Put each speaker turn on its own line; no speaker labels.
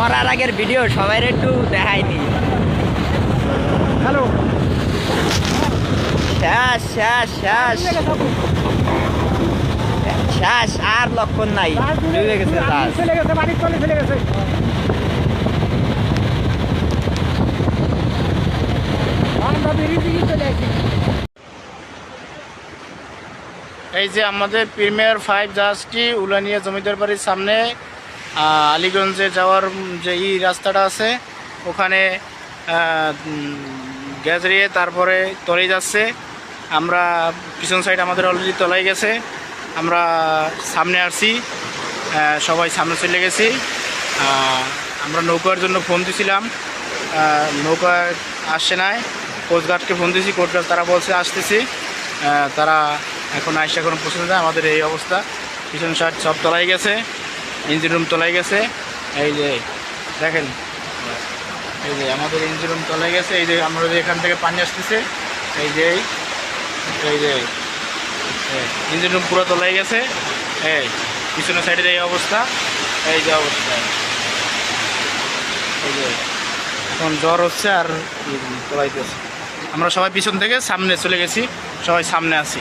ছাড়ার আগের ভিডিও সবাই একটু দেখায়নি
হ্যালো।
শেষ শেষ শেষ শেষ আর লক্ষণ নাই। গেছে
চলে গেছে বাড়ির চলে গেছে।
এই যে আমাদের প্রিমিয়ার ফাইভ জাহাজটি উলানিয়া জমিদার বাড়ির সামনে আলীগঞ্জে যাওয়ার যে ই রাস্তাটা আছে, ওখানে গ্যাজরিয়ে তারপরে তলে যাচ্ছে। আমরা পিছন সাইড আমাদের অলরেডি তলাই গেছে। আমরা সামনে আসছি সবাই সামনে চলে গেছি। আমরা নৌকার জন্য ফোন দিছিলাম। নৌকা আসছে নাই। কোস্টগার্ডকে ফোন দিয়েছি কোস্টগার্ড তারা বলছে আসতেছি। তারা এখন আইসে এখন পৌঁছে আমাদের এই অবস্থা। পিছন সাইড সব তলাই গেছে। ইঞ্জিন রুম তলাই গেছে। এই যে, দেখেন। এই যে আমাদের ইঞ্জিন রুম তলাই গেছে। এই যে আমরা এখান থেকে পানি আসতেছে, এই যে, এই- যে ইঞ্জিন রুম পুরো তলাই গেছে। এই, পিছনের সাইডের এই অবস্থা, এই যে অবস্থা। এই যে, এখন জ্বর হচ্ছে আর তলাইতেছে আমরা সবাই পিছন থেকে সামনে চলে গেছি, সবাই সামনে আছি।